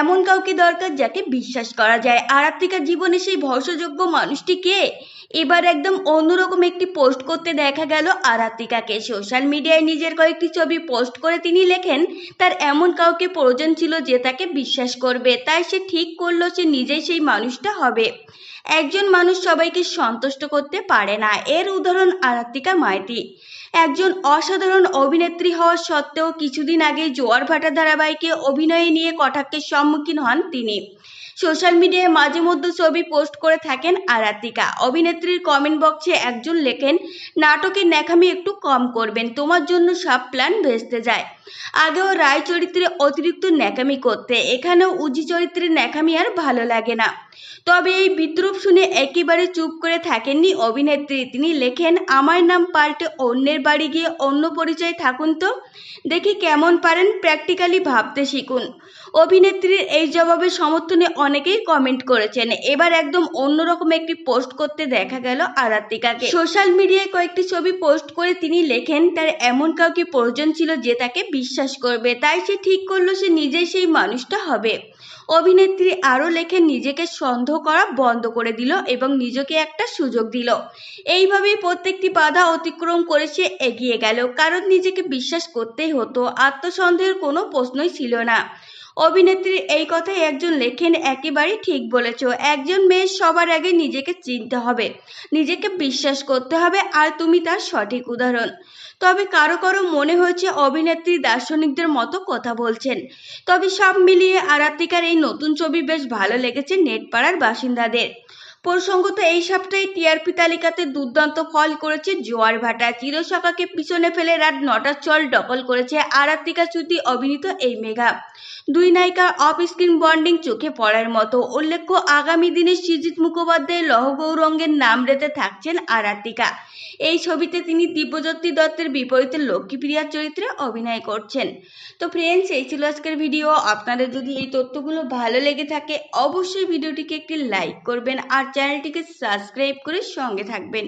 এমন কাউকে দরকার যাকে বিশ্বাস করা যায়। আরাত্রিকার জীবনে সেই ভরসাযোগ্য মানুষটি কে? এবার একদম অন্যরকম একটি পোস্ট করতে দেখা গেল আরাত্রিকাকে সোশ্যাল মিডিয়ায় নিজের কয়েকটি ছবি পোস্ট করে তিনি লেখেন, তার এমন কাউকে প্রয়োজন ছিল যে তাকে বিশ্বাস করবে। তাই সে ঠিক করল, সে নিজেই সেই মানুষটা হবে। একজন মানুষ সবাইকে সন্তুষ্ট করতে পারে না। এর উদাহরণ আরাত্রিকা মাইতি। একজন অসাধারণ অভিনেত্রী হওয়া সত্ত্বেও কিছুদিন আগে জোয়ার ভাটা ধারাবাহিকে অভিনয়ে নিয়ে কটাক্ষের সম্মুখীন হন তিনি। সোশ্যাল মিডিয়ায় মাঝে মধ্যে ছবি পোস্ট করে থাকেন আরাতিকা। অভিনেত্রীর কমেন্ট বক্সে একজন লেখেন, নাটকের ন্যাকামি একটু কম করবেন, তোমার জন্য সব প্ল্যান ভেস্তে যায়। আগেও রায় চরিত্রে অতিরিক্ত ন্যাকামি করতে, এখানেও উজি চরিত্রের ন্যাকামি আর ভালো লাগে না। তবে এই বিদ্রুপ শুনে একেবারে চুপ করে থাকেননি অভিনেত্রী। তিনি লেখেন, আমার নাম পাল্টে অন্যের বাড়ি গিয়ে অন্য পরিচয় থাকুন তো। দেখি কেমন পারেন প্র্যাকটিক্যালি ভাবতে শিখুন। অভিনেত্রীর এই জবাবে সমর্থনে অনেকেই কমেন্ট করেছেন। এবার একদম অন্যরকম একটি পোস্ট করতে দেখা গেল আরাত্রিকাকে। সোশ্যাল মিডিয়ায় কয়েকটি ছবি পোস্ট করে তিনি লেখেন, তার এমন কাউকে প্রয়োজন ছিল যে তাকে বিশ্বাস করবে। তাই সে ঠিক করল, সে নিজেই সেই মানুষটা হবে। অভিনেত্রী আরও লেখেন, নিজেকে সন্দেহ করা বন্ধ করে দিল এবং নিজেকে একটা সুযোগ দিল। এইভাবেই প্রত্যেকটি বাধা অতিক্রম করে সে এগিয়ে গেল। কারণ নিজেকে বিশ্বাস করতেই হতো, আত্মসন্দেহের কোনো প্রশ্নই ছিল না। অভিনেত্রীর এই কথাই একজন লেখেন, একেবারেই ঠিক বলেছ। একজন মেয়ে সবার আগে নিজেকে চিনতে হবে, নিজেকে বিশ্বাস করতে হবে, আর তুমি তার সঠিক উদাহরণ। তবে কারও কারও মনে হয়েছে অভিনেত্রী দার্শনিকদের মতো কথা বলছেন। তবে সব মিলিয়ে আরাত্রিকার এই নতুন ছবি বেশ ভালো লেগেছে নেটপাড়ার বাসিন্দাদের। প্রসঙ্গত, এই সপ্তাহে টিআরপি তালিকাতে দুর্দান্ত ফল করেছে জোয়ার ভাটা। চিরসকাকে পিছনে ফেলে রাত নটার চল দখল করেছে আরাত্রিকা চ্যুতি অভিনীত এই মেঘা। দুই নায়িকার অফ স্ক্রিন বন্ডিং চোখে পড়ার মতো। উল্লেখ্য, আগামী দিনে সৃজিত মুখোপাধ্যায় লহগৌরঙ্গের নাম রেতে থাকছেন আরাত্রিকা এই ছবিতে তিনি দিব্যজ্যোতি দত্তের বিপরীতে লক্ষ্মীপ্রিয়ার চরিত্রে অভিনয় করছেন। তো ফ্রেন্ডস এই ছিল আজকের ভিডিও আপনাদের যদি এই তথ্যগুলো ভালো লেগে থাকে, অবশ্যই ভিডিওটিকে একটি লাইক করবেন। আর চ্যানেলটিকে সাবস্ক্রাইব করে সঙ্গে থাকবেন।